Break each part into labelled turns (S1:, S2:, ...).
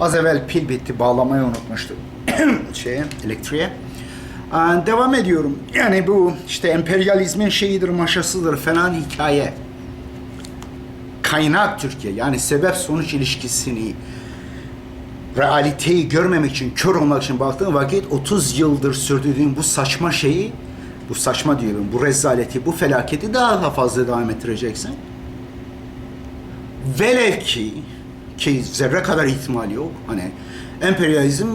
S1: Az evvel pil bitti, bağlamayı unutmuştum. şeye, elektriğe. Aa, devam ediyorum. Yani bu işte emperyalizmin şeyidir, maşasıdır falan hikaye. Kaynak Türkiye. Yani sebep sonuç ilişkisini realiteyi görmemek için, kör olmak için baktığın vakit 30 yıldır sürdürdüğün bu saçma şeyi, bu saçma diyorum, bu rezaleti, bu felaketi daha da fazla devam ettireceksin. Velev ki, ki zerre kadar ihtimal yok. Hani emperyalizm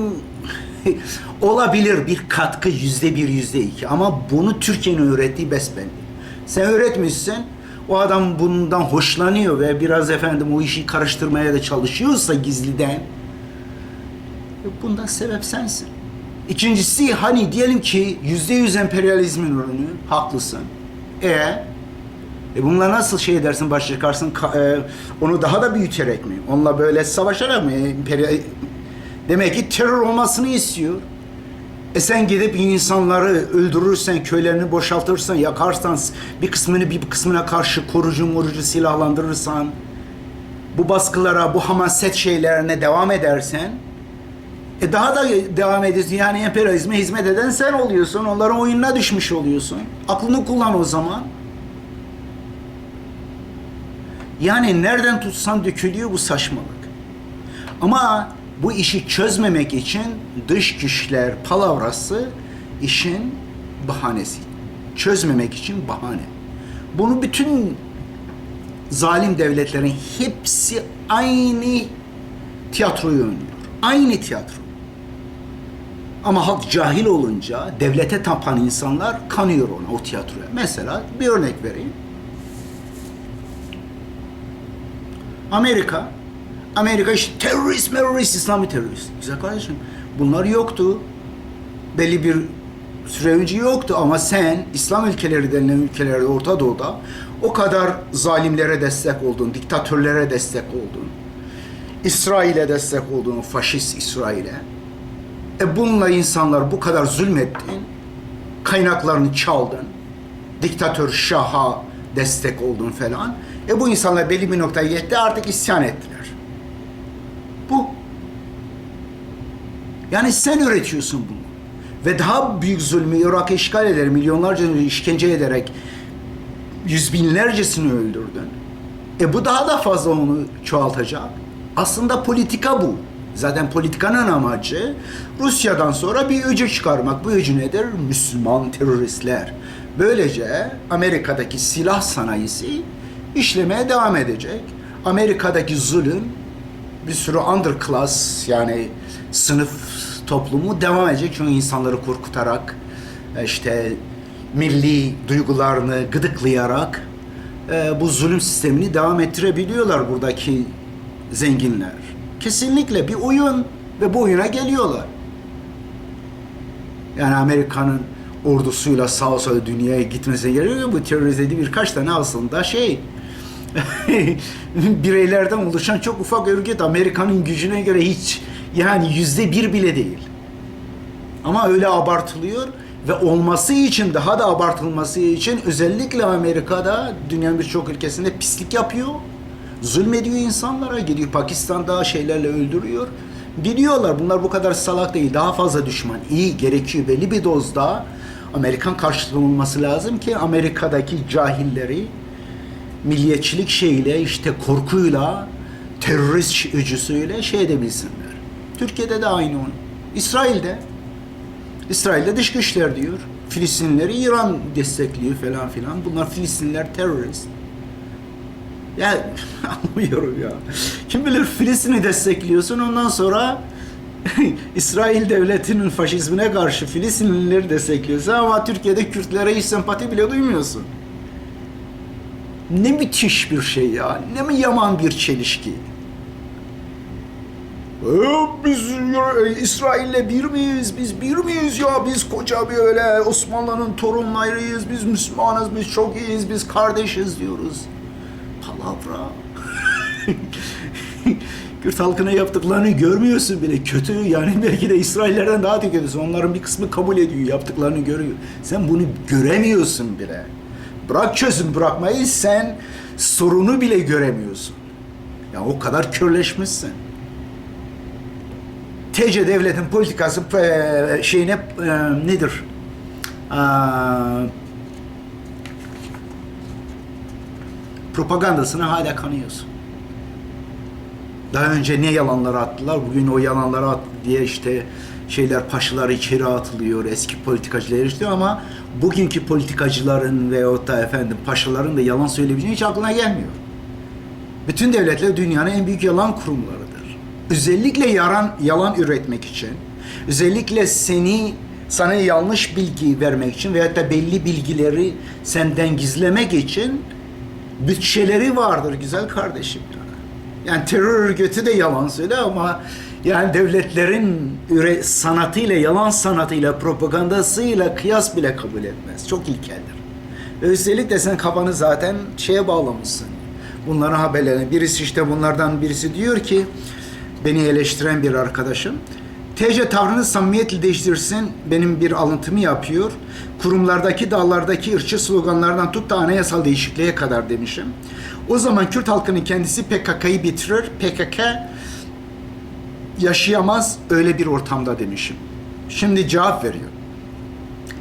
S1: olabilir bir katkı yüzde bir, yüzde iki. Ama bunu Türkiye'nin öğrettiği besbelli. Sen öğretmişsin, o adam bundan hoşlanıyor ve biraz efendim o işi karıştırmaya da çalışıyorsa gizliden, bundan sebep sensin. İkincisi hani diyelim ki yüzde yüz emperyalizmin ürünü, haklısın. E, e bununla nasıl şey edersin, baş çıkarsın, ka- e, onu daha da büyüterek mi? Onunla böyle savaşarak mı? Emperyal... Demek ki terör olmasını istiyor. E sen gidip insanları öldürürsen, köylerini boşaltırsan, yakarsan, bir kısmını bir kısmına karşı korucu morucu silahlandırırsan, bu baskılara, bu hamaset şeylerine devam edersen, e daha da devam ediyorsun. Yani emperyalizme hizmet eden sen oluyorsun. Onların oyununa düşmüş oluyorsun. Aklını kullan o zaman. Yani nereden tutsan dökülüyor bu saçmalık. Ama bu işi çözmemek için dış güçler palavrası işin bahanesi. Çözmemek için bahane. Bunu bütün zalim devletlerin hepsi aynı tiyatroyu oynuyor. Aynı tiyatro. Ama halk cahil olunca devlete tapan insanlar kanıyor ona, o tiyatroya. Mesela bir örnek vereyim. Amerika, Amerika işte terörist, terörist, İslami terörist. Güzel kardeşim, bunlar yoktu. Belli bir süre önce yoktu ama sen İslam ülkeleri denilen ülkelerde Orta Doğu'da o kadar zalimlere destek oldun, diktatörlere destek oldun. İsrail'e destek oldun, faşist İsrail'e. E bununla insanlar bu kadar zulmettin, kaynaklarını çaldın, diktatör şaha destek oldun falan. E bu insanlar belli bir noktaya yetti artık isyan ettiler. Bu. Yani sen üretiyorsun bunu. Ve daha büyük zulmü Irak'ı işgal ederek, milyonlarca işkence ederek yüz binlercesini öldürdün. E bu daha da fazla onu çoğaltacak. Aslında politika bu. Zaten politikanın amacı Rusya'dan sonra bir öcü çıkarmak. Bu öcü nedir? Müslüman teröristler. Böylece Amerika'daki silah sanayisi işlemeye devam edecek. Amerika'daki zulüm bir sürü underclass yani sınıf toplumu devam edecek. Çünkü insanları korkutarak işte milli duygularını gıdıklayarak e, bu zulüm sistemini devam ettirebiliyorlar buradaki zenginler. Kesinlikle bir oyun ve bu oyuna geliyorlar. Yani Amerika'nın ordusuyla sağa sola dünyaya gitmesine gerek yok. Bu terörist dediği birkaç tane aslında şey bireylerden oluşan çok ufak örgüt Amerika'nın gücüne göre hiç yani yüzde bir bile değil. Ama öyle abartılıyor ve olması için daha da abartılması için özellikle Amerika'da dünyanın birçok ülkesinde pislik yapıyor. Zulmediyor insanlara, gidiyor Pakistan'da şeylerle öldürüyor. Biliyorlar bunlar bu kadar salak değil. Daha fazla düşman. iyi gerekiyor belli bir dozda Amerikan karşılığı olması lazım ki Amerika'daki cahilleri milliyetçilik şeyiyle işte korkuyla terörist öcüsüyle şey edebilsinler. Türkiye'de de aynı onun. İsrail'de İsrail'de dış güçler diyor. Filistinlileri İran destekliyor falan filan. Bunlar Filistinliler terörist. Ya anlamıyorum ya. Kim bilir Filistin'i destekliyorsun ondan sonra İsrail devletinin faşizmine karşı Filistinlileri destekliyorsun ama Türkiye'de Kürtlere hiç sempati bile duymuyorsun. Ne müthiş bir şey ya. Ne mi yaman bir çelişki. Ee, Biz e, İsrail'le bir miyiz? Biz bir miyiz ya? Biz koca bir öyle Osmanlı'nın torunlarıyız. Biz Müslümanız, biz çok iyiyiz, biz kardeşiz diyoruz. Palavra. Kürt halkına yaptıklarını görmüyorsun bile. Kötü yani belki de İsraillerden daha da kötüsü. Onların bir kısmı kabul ediyor, yaptıklarını görüyor. Sen bunu göremiyorsun bile. Bırak çözüm bırakmayı sen sorunu bile göremiyorsun. Ya o kadar körleşmişsin. TC devletin politikası e, şeyine e, nedir? Aa, propagandasına hala kanıyorsun. Daha önce ne yalanlar attılar, bugün o yalanları at diye işte şeyler paşalar içeri atılıyor, eski politikacılar işte ama bugünkü politikacıların veyahut da efendim paşaların da yalan söyleyebileceği hiç aklına gelmiyor. Bütün devletler dünyanın en büyük yalan kurumlarıdır. Özellikle yalan, yalan üretmek için, özellikle seni sana yanlış bilgi vermek için veyahut da belli bilgileri senden gizlemek için bütçeleri vardır güzel kardeşim. Yani terör örgütü de yalan söyle ama yani devletlerin üre, sanatıyla, yalan sanatıyla, propagandasıyla kıyas bile kabul etmez. Çok ilkeldir. Özellikle sen kafanı zaten şeye bağlamışsın. Bunların haberlerine. Birisi işte bunlardan birisi diyor ki, beni eleştiren bir arkadaşım. TC tavrını samimiyetle değiştirsin benim bir alıntımı yapıyor. Kurumlardaki dağlardaki ırkçı sloganlardan tut da anayasal değişikliğe kadar demişim. O zaman Kürt halkının kendisi PKK'yı bitirir. PKK yaşayamaz öyle bir ortamda demişim. Şimdi cevap veriyor.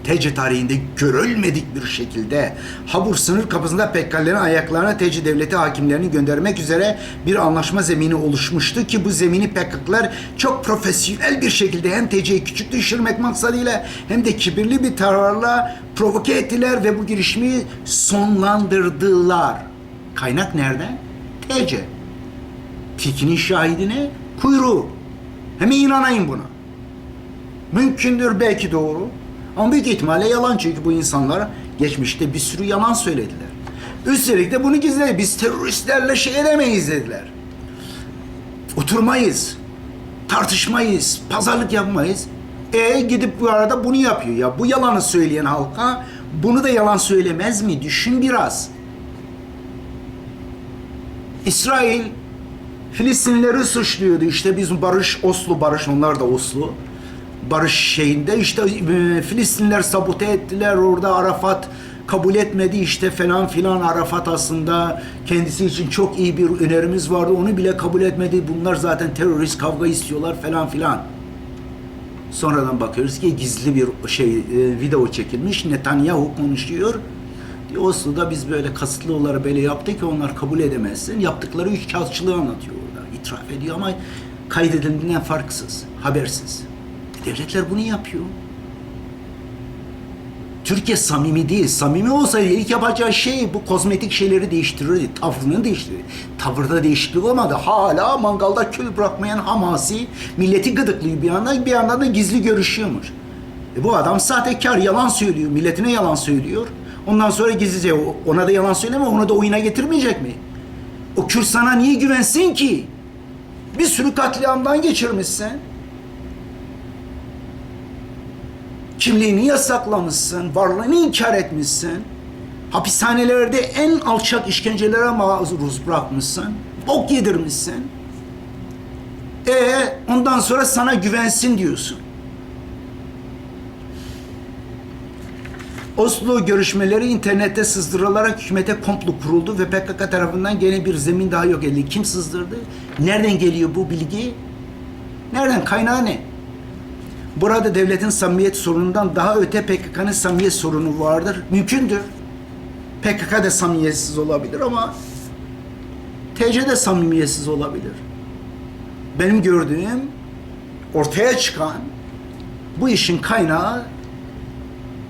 S1: TC tarihinde görülmedik bir şekilde Habur sınır kapısında PKK'lerin ayaklarına TC devleti hakimlerini göndermek üzere bir anlaşma zemini oluşmuştu ki bu zemini PKK'lar çok profesyonel bir şekilde hem TC'yi küçük düşürmek maksadıyla hem de kibirli bir tavırla provoke ettiler ve bu girişimi sonlandırdılar. Kaynak nereden? TC. Tikinin şahidine kuyruğu. Hemen inanayım buna. Mümkündür belki doğru. Ama büyük ihtimalle yalan çünkü bu insanlar geçmişte bir sürü yalan söylediler. Üstelik de bunu gizledi. Biz teröristlerle şey edemeyiz dediler. Oturmayız. Tartışmayız. Pazarlık yapmayız. E gidip bu arada bunu yapıyor. Ya bu yalanı söyleyen halka bunu da yalan söylemez mi? Düşün biraz. İsrail Filistinlileri suçluyordu. İşte biz barış, Oslo barış, onlar da Oslo. Barış şeyinde işte e, Filistinliler sabote ettiler. Orada Arafat kabul etmedi işte falan filan. Arafat aslında kendisi için çok iyi bir önerimiz vardı. Onu bile kabul etmedi. Bunlar zaten terörist kavga istiyorlar falan filan. Sonradan bakıyoruz ki gizli bir şey e, video çekilmiş. Netanyahu konuşuyor. Diyor, Oslo'da biz böyle kasıtlı olarak böyle yaptık ki onlar kabul edemezsin. Yaptıkları üç kağıtçılığı anlatıyor orada. İtiraf ediyor ama kaydedildiğinden farksız, habersiz. E, devletler bunu yapıyor. Türkiye samimi değil. Samimi olsaydı ilk yapacağı şey bu kozmetik şeyleri değiştirirdi. Tavrını değiştirirdi. Tavırda değişiklik olmadı. Hala mangalda kül bırakmayan Hamasi milleti gıdıklıyor bir yandan bir yandan da gizli görüşüyormuş. E bu adam sahtekar, yalan söylüyor. Milletine yalan söylüyor. Ondan sonra gizlice ona da yalan söyleme, onu da oyuna getirmeyecek mi? O Kürt sana niye güvensin ki? Bir sürü katliamdan geçirmişsin. Kimliğini yasaklamışsın, varlığını inkar etmişsin. Hapishanelerde en alçak işkencelere maruz bırakmışsın. Bok yedirmişsin. E ondan sonra sana güvensin diyorsun. Oslo görüşmeleri internette sızdırılarak hükümete komplo kuruldu ve PKK tarafından gene bir zemin daha yok edildi. Kim sızdırdı? Nereden geliyor bu bilgi? Nereden? Kaynağı ne? Burada devletin samimiyet sorunundan daha öte PKK'nın samimiyet sorunu vardır. Mümkündür. PKK da samimiyetsiz olabilir ama TC de samimiyetsiz olabilir. Benim gördüğüm ortaya çıkan bu işin kaynağı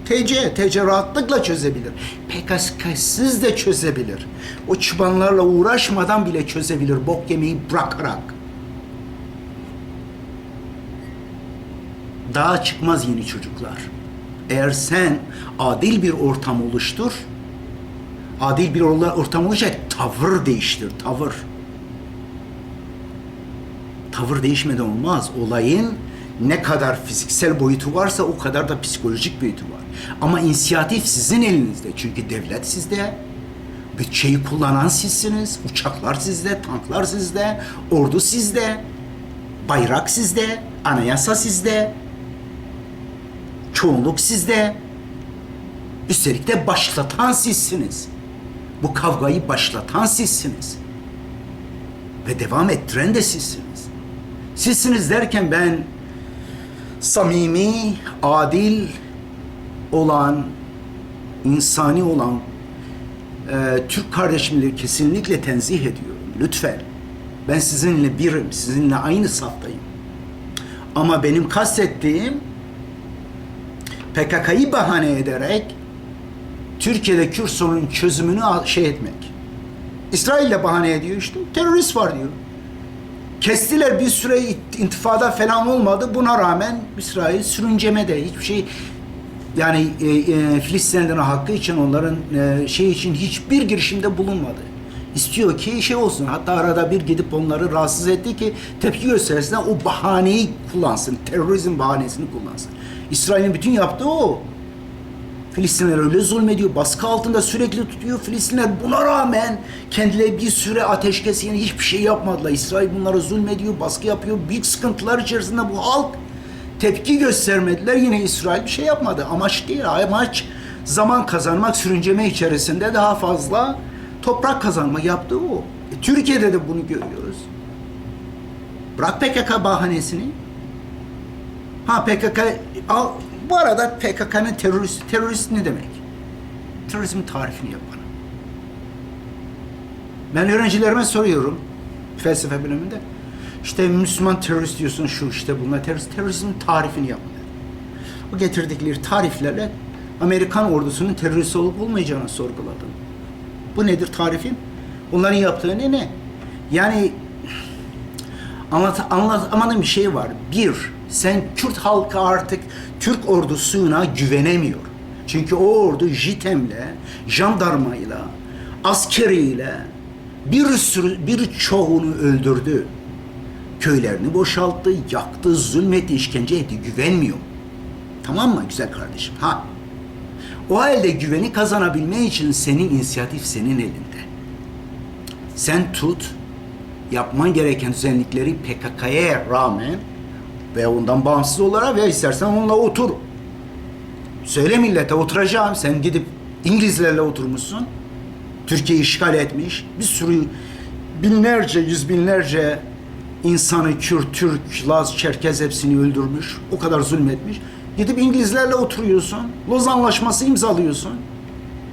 S1: TC, TC rahatlıkla çözebilir. PKK'sız de çözebilir. O çıbanlarla uğraşmadan bile çözebilir bok yemeği bırakarak. Dağa çıkmaz yeni çocuklar. Eğer sen adil bir ortam oluştur, adil bir ortam oluşacak, tavır değiştir, tavır. Tavır değişmeden olmaz. Olayın ne kadar fiziksel boyutu varsa o kadar da psikolojik boyutu var. Ama inisiyatif sizin elinizde. Çünkü devlet sizde. Bütçeyi kullanan sizsiniz. Uçaklar sizde, tanklar sizde, ordu sizde, bayrak sizde, anayasa sizde, çoğunluk sizde. Üstelik de başlatan sizsiniz. Bu kavgayı başlatan sizsiniz. Ve devam ettiren de sizsiniz. Sizsiniz derken ben samimi, adil olan, insani olan e, Türk kardeşimleri kesinlikle tenzih ediyorum. Lütfen. Ben sizinle birim, sizinle aynı saftayım. Ama benim kastettiğim PKK'yı bahane ederek Türkiye'de Kürt sorunun çözümünü şey etmek. İsrail'le bahane ediyor işte. Terörist var diyor. Kestiler bir süre intifada falan olmadı. Buna rağmen İsrail sürüncemede hiçbir şey yani e, e, Filistinlerin hakkı için onların e, şey için hiçbir girişimde bulunmadı. İstiyor ki şey olsun. Hatta arada bir gidip onları rahatsız etti ki tepki göstersinler. O bahaneyi kullansın. Terörizm bahanesini kullansın. İsrail'in bütün yaptığı o. Filistinler öyle zulmediyor, baskı altında sürekli tutuyor. Filistinler buna rağmen kendileri bir süre ateşkes yani hiçbir şey yapmadılar. İsrail bunlara zulmediyor, baskı yapıyor. Büyük sıkıntılar içerisinde bu halk tepki göstermediler. Yine İsrail bir şey yapmadı. Amaç değil, amaç zaman kazanmak, sürünceme içerisinde daha fazla toprak kazanmak yaptığı o. E, Türkiye'de de bunu görüyoruz. Bırak PKK bahanesini. Ha PKK al, bu arada PKK'nın terörist terörist ne demek? Terörizmin tarifini yap bana. Ben öğrencilerime soruyorum felsefe bölümünde. İşte Müslüman terörist diyorsun şu işte bunlar terörist. Terörizmin tarifini yap. Bu getirdikleri tariflerle Amerikan ordusunun terörist olup olmayacağını sorguladım. Bu nedir tarifin? Onların yaptığı ne ne? Yani anlat, anlatamadığım bir şey var. Bir, sen Kürt halkı artık Türk ordusuna güvenemiyor. Çünkü o ordu JITEM'le, jandarmayla, askeriyle bir sürü bir çoğunu öldürdü. Köylerini boşalttı, yaktı, zulmetti, işkence etti. Güvenmiyor. Tamam mı güzel kardeşim? Ha. O halde güveni kazanabilme için senin inisiyatif senin elinde. Sen tut, yapman gereken düzenlikleri PKK'ya rağmen ve ondan bağımsız olarak veya istersen onunla otur. Söyle millete oturacağım. Sen gidip İngilizlerle oturmuşsun. Türkiye'yi işgal etmiş. Bir sürü binlerce, yüz binlerce insanı Kürt, Türk, Laz, Çerkez hepsini öldürmüş. O kadar zulmetmiş. Gidip İngilizlerle oturuyorsun. Loz Anlaşması imzalıyorsun.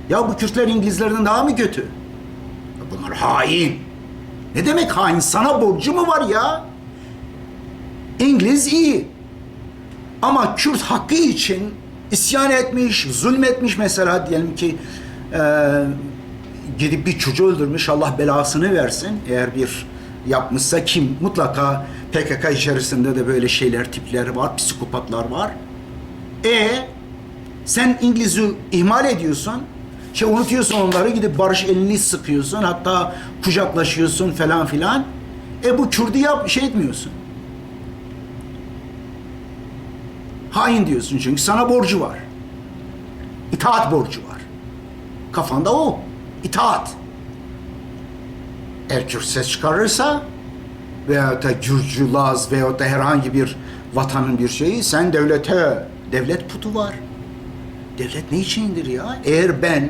S1: Ya bu Kürtler İngilizlerden daha mı kötü? Ya Bunlar hain. Ne demek hain? Sana borcu mu var ya? İngiliz iyi. Ama Kürt hakkı için isyan etmiş, zulmetmiş mesela diyelim ki e, gidip bir çocuğu öldürmüş Allah belasını versin eğer bir yapmışsa kim mutlaka PKK içerisinde de böyle şeyler tipler var psikopatlar var. E sen İngiliz'i ihmal ediyorsun. Şey unutuyorsun onları gidip barış elini sıkıyorsun hatta kucaklaşıyorsun falan filan. E bu Kürt'ü yap şey etmiyorsun. Hain diyorsun çünkü sana borcu var. İtaat borcu var. Kafanda o. İtaat. Eğer Kürt ses çıkarırsa veya da Gürcü, Laz veya da herhangi bir vatanın bir şeyi sen devlete, devlet putu var. Devlet ne içindir ya? Eğer ben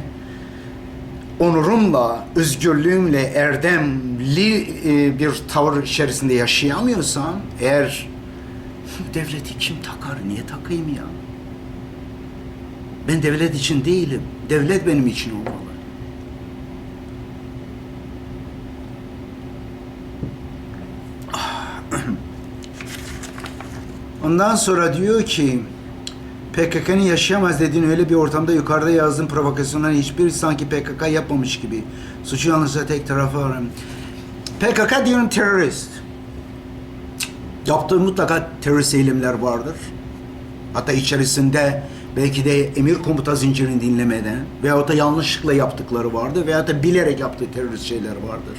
S1: onurumla, özgürlüğümle erdemli e, bir tavır içerisinde yaşayamıyorsam, eğer devleti kim takar, niye takayım ya? Ben devlet için değilim. Devlet benim için olmalı. Ondan sonra diyor ki PKK'nın yaşayamaz dediğin öyle bir ortamda yukarıda yazdığın provokasyonların hiçbir sanki PKK yapmamış gibi. Suçu yalnızca tek tarafa var. PKK diyorum terörist. Yaptığı mutlaka terörist eylemler vardır. Hatta içerisinde belki de emir komuta zincirini dinlemeden veyahut da yanlışlıkla yaptıkları vardır veyahut da bilerek yaptığı terörist şeyler vardır.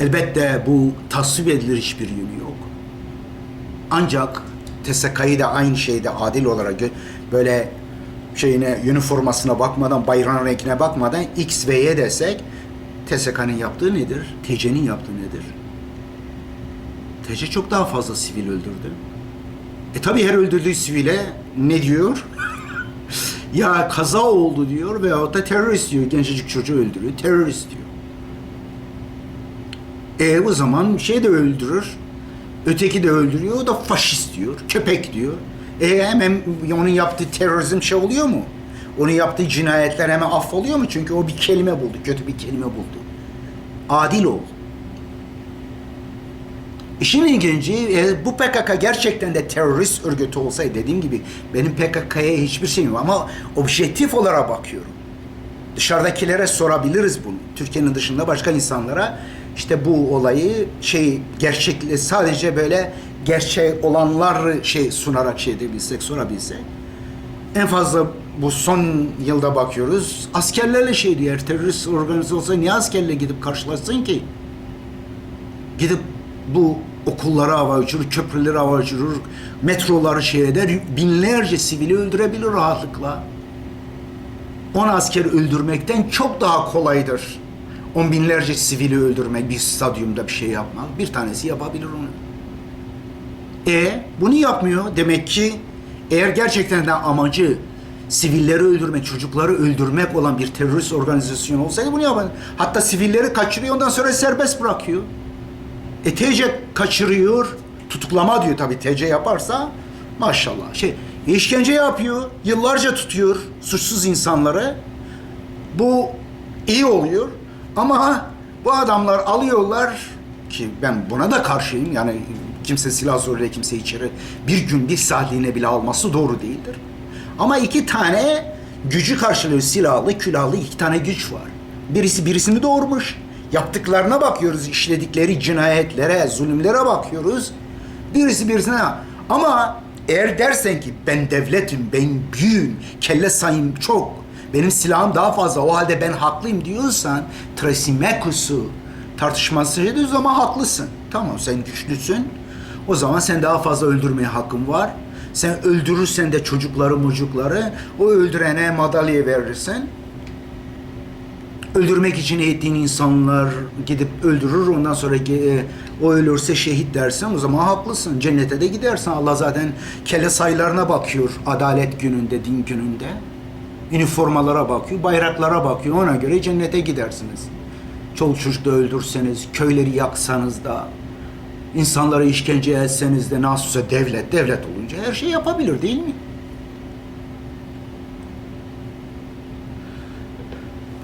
S1: Elbette bu tasvip edilir hiçbir yönü yok. Ancak TSK'yı da aynı şeyde adil olarak böyle şeyine, üniformasına bakmadan, bayrağın renkine bakmadan X ve Y desek TSK'nın yaptığı nedir? TC'nin yaptığı nedir? TC çok daha fazla sivil öldürdü. E tabi her öldürdüğü sivile ne diyor? ya kaza oldu diyor veyahut da terörist diyor. Gencecik çocuğu öldürüyor. Terörist diyor. E o zaman şey de öldürür. Öteki de öldürüyor, o da faşist diyor, köpek diyor. E hemen onun yaptığı terörizm şey oluyor mu? Onun yaptığı cinayetler hemen affoluyor mu? Çünkü o bir kelime buldu, kötü bir kelime buldu. Adil ol. İşin ilginci e, bu PKK gerçekten de terörist örgütü olsaydı dediğim gibi benim PKK'ya hiçbir şeyim yok ama objektif olarak bakıyorum. Dışarıdakilere sorabiliriz bunu. Türkiye'nin dışında başka insanlara işte bu olayı şey gerçekle sadece böyle gerçek olanlar şey sunarak şey edebilsek sorabilsek. En fazla bu son yılda bakıyoruz. Askerlerle şey diyor. Terörist organize olsa niye askerle gidip karşılaşsın ki? Gidip bu okullara hava uçurur, köprüleri hava uçurur, metroları şey eder, binlerce sivili öldürebilir rahatlıkla. 10 asker öldürmekten çok daha kolaydır. On binlerce sivili öldürmek, bir stadyumda bir şey yapmak. Bir tanesi yapabilir onu. E bunu yapmıyor. Demek ki eğer gerçekten de amacı sivilleri öldürmek, çocukları öldürmek olan bir terörist organizasyon olsaydı bunu yapar. Hatta sivilleri kaçırıyor ondan sonra serbest bırakıyor. E TC kaçırıyor, tutuklama diyor tabii TC yaparsa maşallah. Şey işkence yapıyor, yıllarca tutuyor suçsuz insanları. Bu iyi oluyor ama bu adamlar alıyorlar ki ben buna da karşıyım yani kimse silah zoruyla kimse içeri bir gün bir saatliğine bile alması doğru değildir. Ama iki tane gücü karşılıyor silahlı külahlı iki tane güç var. Birisi birisini doğurmuş. Yaptıklarına bakıyoruz, işledikleri cinayetlere, zulümlere bakıyoruz. Birisi birisine ama eğer dersen ki ben devletim, ben büyüğüm, kelle sayım çok, benim silahım daha fazla, o halde ben haklıyım diyorsan Trasimekos'u tartışması ediyor zaman haklısın. Tamam sen güçlüsün. O zaman sen daha fazla öldürmeye hakkın var. Sen öldürürsen de çocukları mucukları o öldürene madalya verirsin. Öldürmek için eğittiğin insanlar gidip öldürür ondan sonra e, o ölürse şehit dersen o zaman haklısın. Cennete de gidersin. Allah zaten kelle sayılarına bakıyor adalet gününde, din gününde. Üniformalara bakıyor, bayraklara bakıyor. Ona göre cennete gidersiniz. Çoluk çocuk da öldürseniz, köyleri yaksanız da, insanlara işkence etseniz de nasılsa devlet, devlet olunca her şey yapabilir değil mi?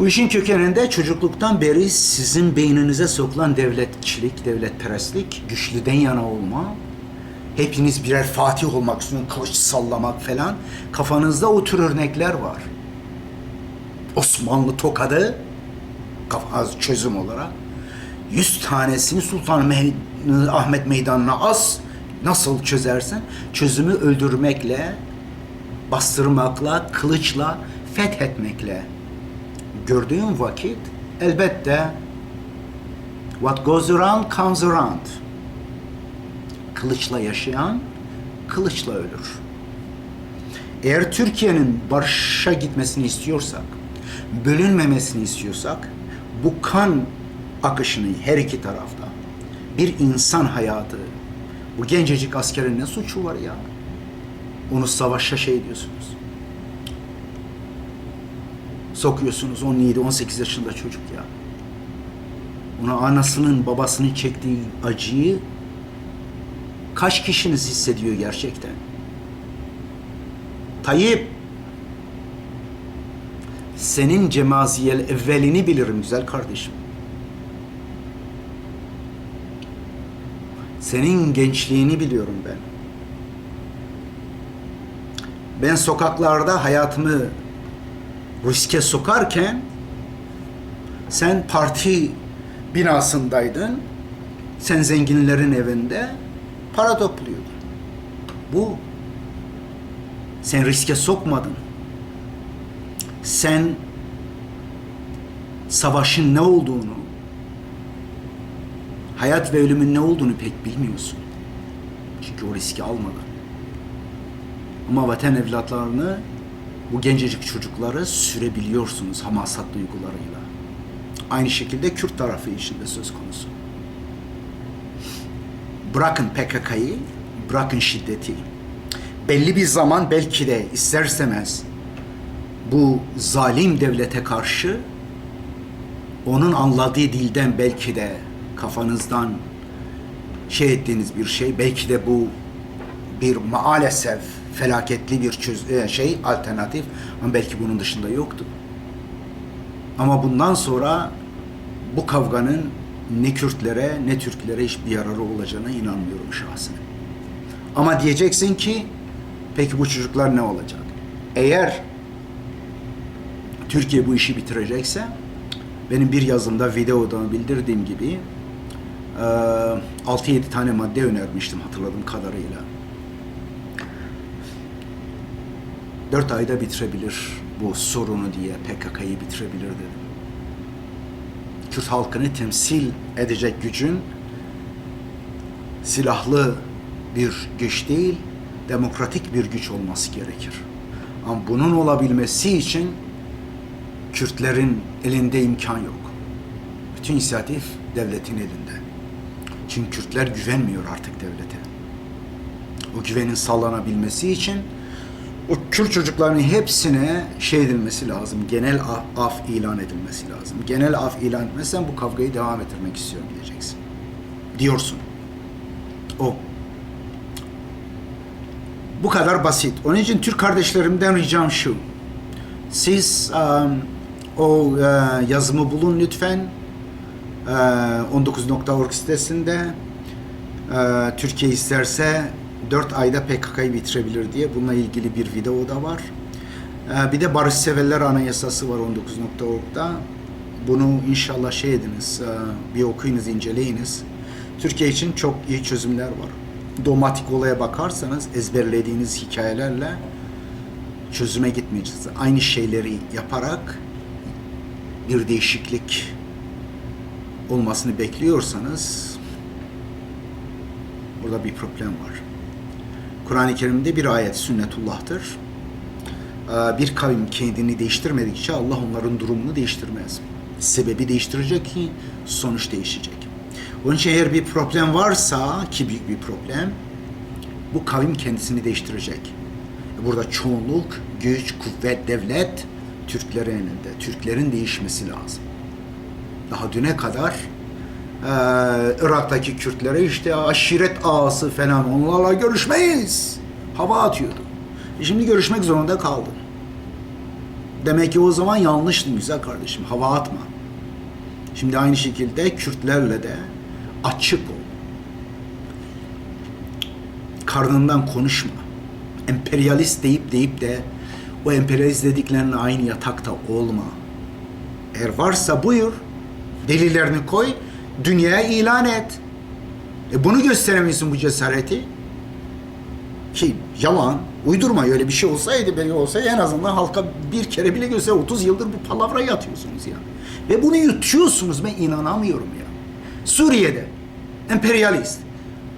S1: Bu işin kökeninde çocukluktan beri sizin beyninize sokulan devletçilik, devletperestlik, güçlüden yana olma, hepiniz birer fatih olmak istiyorsun, kılıç sallamak falan. Kafanızda o tür örnekler var. Osmanlı tokadı, kafaz çözüm olarak, yüz tanesini Sultan Ahmet Meydanı'na as, nasıl çözersen, çözümü öldürmekle, bastırmakla, kılıçla, fethetmekle gördüğün vakit elbette what goes around comes around. Kılıçla yaşayan kılıçla ölür. Eğer Türkiye'nin barışa gitmesini istiyorsak, bölünmemesini istiyorsak, bu kan akışını her iki tarafta bir insan hayatı, bu gencecik askerin ne suçu var ya? Onu savaşa şey diyorsunuz sokuyorsunuz 17-18 yaşında çocuk ya. Ona anasının babasının çektiği acıyı kaç kişiniz hissediyor gerçekten? Tayyip senin cemaziyel evvelini bilirim güzel kardeşim. Senin gençliğini biliyorum ben. Ben sokaklarda hayatımı riske sokarken sen parti binasındaydın. Sen zenginlerin evinde para topluyordun. Bu sen riske sokmadın. Sen savaşın ne olduğunu, hayat ve ölümün ne olduğunu pek bilmiyorsun. Çünkü o riski almadın. Ama vatan evlatlarını bu gencecik çocukları sürebiliyorsunuz hamasat duygularıyla. Aynı şekilde Kürt tarafı için de söz konusu. Bırakın PKK'yı, bırakın şiddeti. Belli bir zaman belki de isterseniz bu zalim devlete karşı onun anladığı dilden belki de kafanızdan şey ettiğiniz bir şey. Belki de bu bir maalesef felaketli bir çöz e, şey alternatif ama belki bunun dışında yoktu. Ama bundan sonra bu kavganın ne Kürtlere ne Türklere hiçbir yararı olacağına inanmıyorum şahsen. Ama diyeceksin ki peki bu çocuklar ne olacak? Eğer Türkiye bu işi bitirecekse benim bir yazımda videoda bildirdiğim gibi e, 6-7 tane madde önermiştim hatırladığım kadarıyla. 4 ayda bitirebilir bu sorunu diye PKK'yı bitirebilir dedim. Kürt halkını temsil edecek gücün silahlı bir güç değil, demokratik bir güç olması gerekir. Ama bunun olabilmesi için Kürtlerin elinde imkan yok. Bütün inisiyatif devletin elinde. Çünkü Kürtler güvenmiyor artık devlete. O güvenin sağlanabilmesi için o Kürt çocukların hepsine şey edilmesi lazım. Genel af, af ilan edilmesi lazım. Genel af ilan etmezsen bu kavgayı devam ettirmek istiyorum diyeceksin. Diyorsun. O. Bu kadar basit. Onun için Türk kardeşlerimden ricam şu. Siz um, o e, yazımı bulun lütfen. E, 19.org sitesinde. E, Türkiye isterse 4 ayda PKK'yı bitirebilir diye bununla ilgili bir video da var. E, bir de Barış Severler Anayasası var 19.org'da. Bunu inşallah şey ediniz, e, bir okuyunuz, inceleyiniz. Türkiye için çok iyi çözümler var. Domatik olaya bakarsanız ezberlediğiniz hikayelerle çözüme gitmeyeceğiz. Aynı şeyleri yaparak bir değişiklik olmasını bekliyorsanız burada bir problem var. Kur'an-ı Kerim'de bir ayet sünnetullah'tır. Ee, Bir kavim kendini değiştirmedikçe Allah onların durumunu değiştirmez. Sebebi değiştirecek ki sonuç değişecek. Onun için eğer bir problem varsa ki büyük bir problem bu kavim kendisini değiştirecek. Burada çoğunluk, güç, kuvvet, devlet Türklerin elinde. Türklerin değişmesi lazım. Daha düne kadar Irak'taki Kürtlere işte aşiret ağası falan onlarla görüşmeyiz. Hava atıyordu. E şimdi görüşmek zorunda kaldım. Demek ki o zaman yanlıştın güzel kardeşim. Hava atma. Şimdi aynı şekilde Kürtlerle de açık ol. Karnından konuşma. Emperyalist deyip deyip de o emperyalist dediklerinin aynı yatakta olma. Eğer varsa buyur, delillerini koy, dünyaya ilan et. E bunu gösteremiyorsun bu cesareti. Ki yalan, uydurma öyle bir şey olsaydı belki olsaydı en azından halka bir kere bile göster 30 yıldır bu palavrayı atıyorsunuz ya. Ve bunu yutuyorsunuz ben inanamıyorum ya. Suriye'de emperyalist.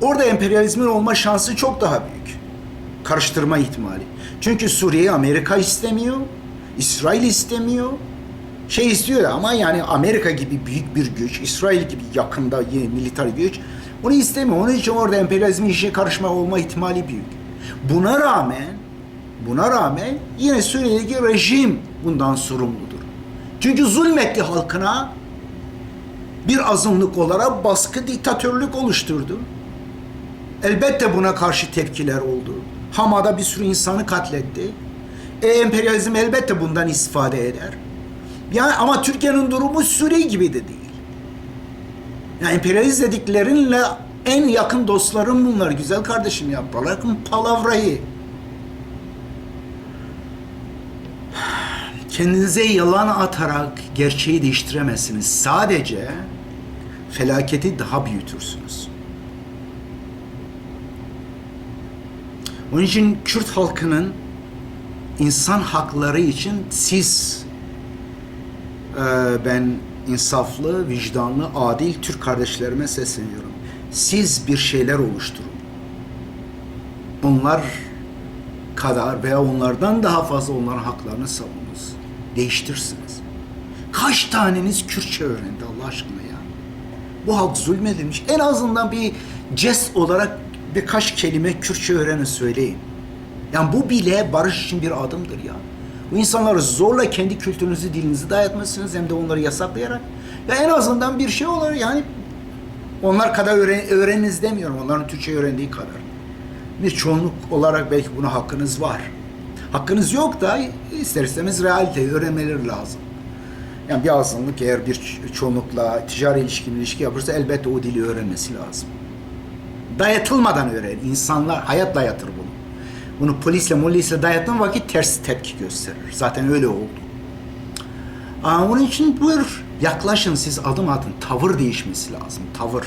S1: Orada emperyalizmin olma şansı çok daha büyük. Karıştırma ihtimali. Çünkü Suriye'yi Amerika istemiyor, İsrail istemiyor. Şey istiyor ama yani Amerika gibi büyük bir güç, İsrail gibi yakında yeni militer güç bunu istemiyor. Onun için orada emperyalizmin işe karışma olma ihtimali büyük. Buna rağmen buna rağmen yine Suriye'deki rejim bundan sorumludur. Çünkü zulmetti halkına bir azınlık olarak baskı diktatörlük oluşturdu. Elbette buna karşı tepkiler oldu. Hama'da bir sürü insanı katletti. E, emperyalizm elbette bundan istifade eder. Yani ama Türkiye'nin durumu Suriye gibi de değil. Yani emperyalist dediklerinle en yakın dostlarım bunlar güzel kardeşim ya. Bırakın palavrayı. Kendinize yalan atarak gerçeği değiştiremezsiniz. Sadece felaketi daha büyütürsünüz. Onun için Kürt halkının insan hakları için siz ben insaflı, vicdanlı, adil Türk kardeşlerime sesleniyorum. Siz bir şeyler oluşturun. Onlar kadar veya onlardan daha fazla onların haklarını savununuz. Değiştirsiniz. Kaç taneniz Kürtçe öğrendi Allah aşkına ya? Bu halk zulmedilmiş. En azından bir jest olarak birkaç kelime Kürtçe öğrenin söyleyin. Yani bu bile barış için bir adımdır ya. Bu insanları zorla kendi kültürünüzü, dilinizi dayatmışsınız hem de onları yasaklayarak. Ya en azından bir şey olur yani Onlar kadar öğren, öğreniniz demiyorum. Onların Türkçe öğrendiği kadar. Bir çoğunluk olarak belki buna hakkınız var. Hakkınız yok da ister istemez realiteyi öğrenmeleri lazım. Yani bir azınlık eğer bir çoğunlukla ticari ilişki ilişki yapırsa elbette o dili öğrenmesi lazım. Dayatılmadan öğren. İnsanlar hayat dayatır bunu. Bunu polisle molisle dayattığın vakit ters tepki gösterir. Zaten öyle oldu. Aa, onun için buyur yaklaşın siz adım atın. Tavır değişmesi lazım. Tavır.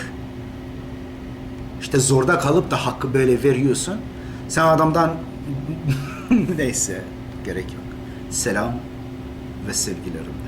S1: İşte zorda kalıp da hakkı böyle veriyorsun. Sen adamdan neyse gerek yok. Selam ve sevgilerim.